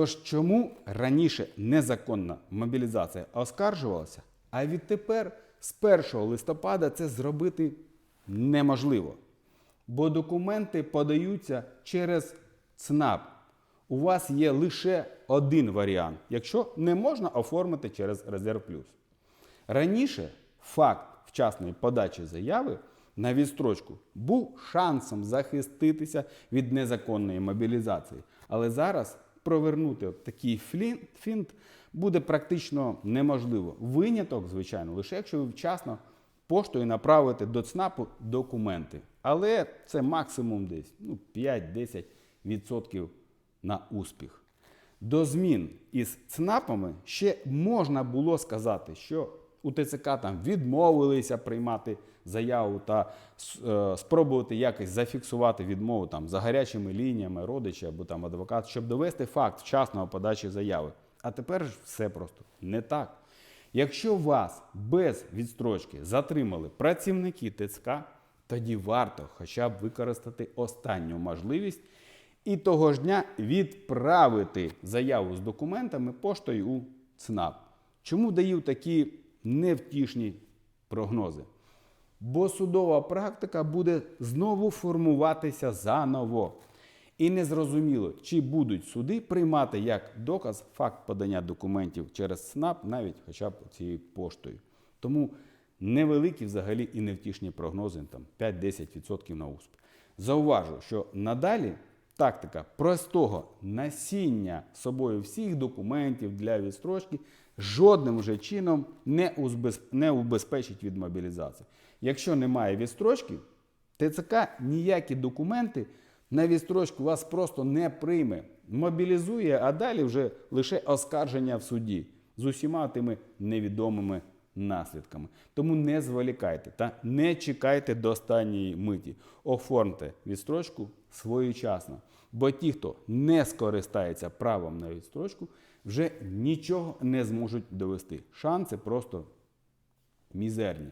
Тож чому раніше незаконна мобілізація оскаржувалася, а відтепер з 1 листопада це зробити неможливо? Бо документи подаються через ЦНАП. У вас є лише один варіант, якщо не можна оформити через Резерв Плюс. Раніше факт вчасної подачі заяви на відстрочку був шансом захиститися від незаконної мобілізації. Але зараз провернути от такий фінт буде практично неможливо. Виняток, звичайно, лише якщо ви вчасно поштою направите до ЦНАПу документи. Але це максимум десь ну, 5-10% на успіх. До змін із ЦНАПами ще можна було сказати, що у ТЦК там відмовилися приймати заяву та е, спробувати якось зафіксувати відмову там за гарячими лініями родичі або там адвокат, щоб довести факт вчасного подачі заяви. А тепер ж все просто не так. Якщо вас без відстрочки затримали працівники ТЦК, тоді варто хоча б використати останню можливість і того ж дня відправити заяву з документами поштою у ЦНАП. Чому даю такі невтішні прогнози? Бо судова практика буде знову формуватися заново. І незрозуміло, чи будуть суди приймати як доказ факт подання документів через СНАП, навіть хоча б цією поштою. Тому невеликі взагалі і невтішні прогнози, там 5-10% на успіх. Зауважу, що надалі тактика простого насіння собою всіх документів для відстрочки жодним вже чином не, узбез- не убезпечить від мобілізації. Якщо немає відстрочки, ТЦК ніякі документи на відстрочку вас просто не прийме. Мобілізує, а далі вже лише оскарження в суді з усіма тими невідомими наслідками. Тому не зволікайте та не чекайте до останньої миті. Оформте відстрочку своєчасно. Бо ті, хто не скористається правом на відстрочку, вже нічого не зможуть довести. Шанси просто мізерні.